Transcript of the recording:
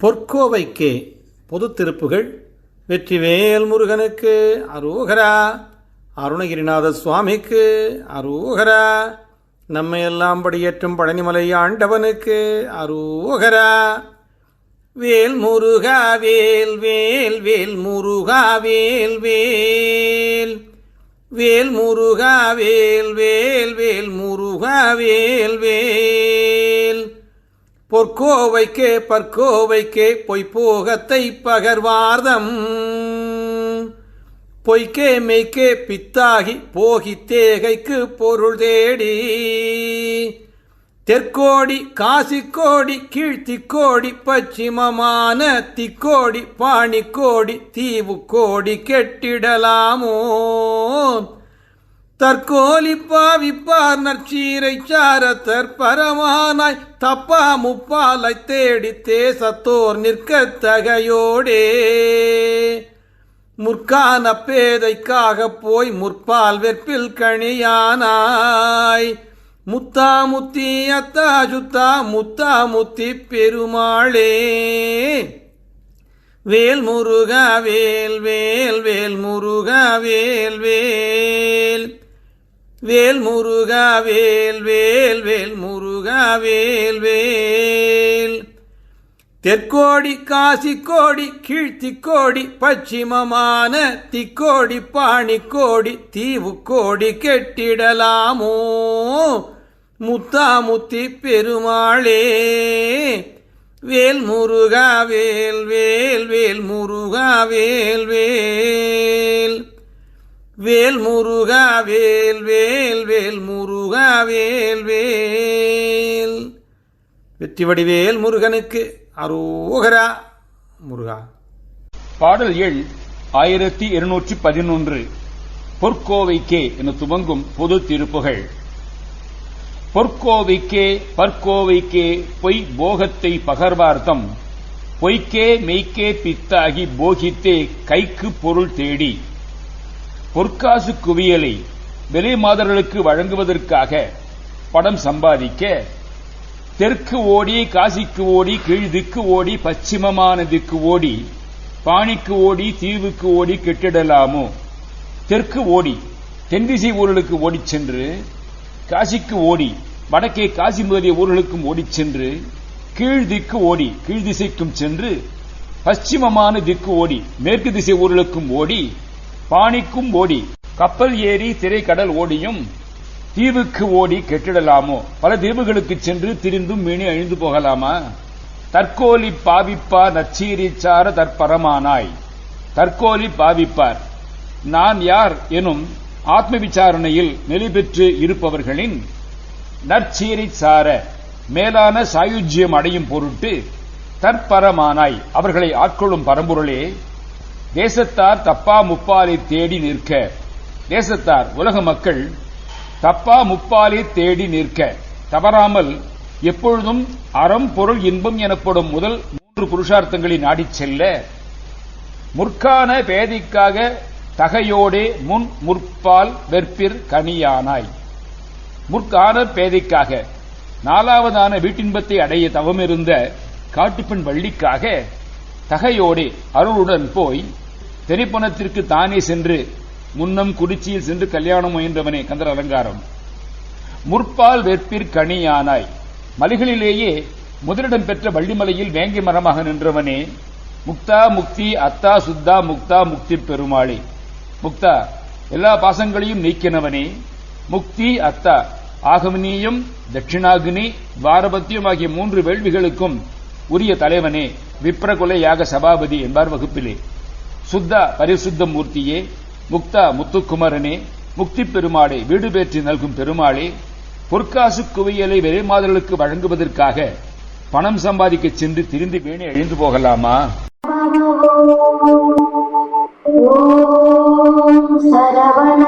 பொற்கோவைக்கு பொது திருப்புகள் வெற்றிவேல் முருகனுக்கு அரோகரா அருணகிரிநாத சுவாமிக்கு அரோகரா நம்மை எல்லாம் படியேற்றும் பழனிமலை ஆண்டவனுக்கு அரோகரா. வேல் முருகா வேல் வேல் வேல் முருகா வேல் வேல். வேல் முருகா வேல் வேல் வேல் முருகா வேல் வேல். பொற்கோவைக்கே பற்கோவைக்கே பொய்ப்போகத்தை பகர்வார்தம். பொய்க்கே மெய்க்கே பித்தாகி போகி தேகைக்கு பொருள் தேடி. தெற்கோடி காசிக்கோடி கீழ்த்திக்கோடி பச்சிமமான திக்கோடி பாணிக்கோடி தீவு கோடி கெட்டிடலாமோ. தற்கோலிப்பா பாவிப்பார் நற்சீரை சாரத்தர் பரமானாய் தப்பா முப்பாலை தேடி தேசத்தோர் நிற்க தகையோடே. முற்கான பேதைக்காக போய் முற்பால் வெற்பில் கணியானாய் முத்தா முத்தி அத்தா சுத்தா முத்தா முத்தி பெருமாளே. வேல் முருகா வேல் வேல் வேல் முருகா வேல் வேல். வேல் முருகா வேல் வேல் வேல் முருகா வேல் வேல். தெற்கோடி காசிக்கோடி கீழ்த்திக்கோடி பச்சிமமான திக்கோடி பாணிக்கோடி தீவுக்கோடி கெட்டிடலாமோ? முத்தாமுத்தி பெருமாளே. வேல் முருகா வேல் வேல் வேல் முருகா வேல் வேல். வேல் முருகா வேல் வேல் வேல் முருகா வேல் வேல். வெற்றி வடிவேல் முருகனுக்கு அரோகரா முருகா. பாடல் எண் ஆயிரத்தி இருநூற்றி பதினொன்று. பொற்கோவைக்கே என துவங்கும் பொது திருப்புகள். பொற்கோவைக்கே பற்கோவைக்கே பொய் போகத்தை பகர்வார்த்தம். பொய்க்கே மெய்க்கே பித்தாகி போகித்தே கைக்கு பொருள் தேடி. பொற்காசு குவியலை வெளி மாதர்களுக்கு வழங்குவதற்காக படம் சம்பாதிக்க தெற்கு ஓடி காசிக்கு ஓடி கீழ் திக்கு ஓடி பச்சிமமான திக்கு ஓடி பாணிக்கு ஓடி தீவுக்கு ஓடி கெட்டிடலாமோ? தெற்கு ஓடி தென்திசை ஊர்களுக்கு ஓடிச் சென்று காசிக்கு ஓடி வடக்கே காசி முதலிய ஊர்களுக்கும் ஓடிச் சென்று கீழ் திக்கு ஓடி கீழ் திசைக்கும் சென்று பশ্চিமமான திக்கு ஓடி மேற்கு திசை ஊர்களுக்கும் ஓடி பாணிக்கும் ஓடி கப்பல் ஏறி திரைக்கடல் ஓடியும் தீவுக்கு ஓடி கெட்டிடலாமோ? பல தீவுகளுக்கு சென்று திரிந்தும் மீனி அழிந்து போகலாமா? தற்கோலி பாவிப்பார் நச்சீரிச்சார தற்பரமானாய். தற்கோலி பாவிப்பார். நான் யார் எனும் ஆத்ம விசாரணையில் நிலை பெற்று இருப்பவர்களின் நற்சீரை சார மேலான சாயுஜ்யம் அடையும் பொருட்டு தற்பரமானாய். அவர்களை ஆட்கொள்ளும் பரம்பொருளே தேசத்தார் தப்பா முப்பாலை தேடி நிற்க. தேசத்தார் உலக மக்கள் தப்பா முப்பாலை தேடி நிற்க. தவறாமல் எப்பொழுதும் அறம் பொருள் இன்பம் எனப்படும் முதல் மூன்று புருஷார்த்தங்களை நாடி செல்ல முற்கான பேதைக்காக தகையோடே முன் முற்பால் வெற்பிற் கனியானாய். முற்கான பேதைக்காக நாலாவதான வீட்டின்பத்தை அடைய தவமிருந்த காட்டுப்பெண் வள்ளிக்காக தகையோடே அருளுடன் போய் தெனிப்பணத்திற்கு தானே சென்று முன்னம் குடிச்சியில் சென்று கல்யாணம் முயன்றவனே கந்தர் அலங்காரம். முற்பால் வெப்பிற்கனியானாய் மலைகளிலேயே முதலிடம் பெற்ற வள்ளிமலையில் வேங்கை மரமாக நின்றவனே முக்தா முக்தி அத்தா சுத்தா முக்தா முக்தி பெருமாளே. முக்தா எல்லா பாசங்களையும் நீக்கினவனே முக்தி அத்தா ஆகமனியும் தட்சிணாகினி துவாரபத்தியம் ஆகிய மூன்று வேள்விகளுக்கும் உரிய தலைவனே விப்ரகுல யாக சபாபதி என்பார் வகுப்பிலே. சுத்தா பரிசுத்த மூர்த்தியே முக்தா முத்துக்குமரனே முக்தி பெருமாளே வீடு பேற்றி நல்கும் பெருமாளே பொற்காசு குவியலை வெளிமாதர்களுக்கு வழங்குவதற்காக பணம் சம்பாதிக்க சென்று திரிந்து வேணி அழிந்து போகலாமா? சரவண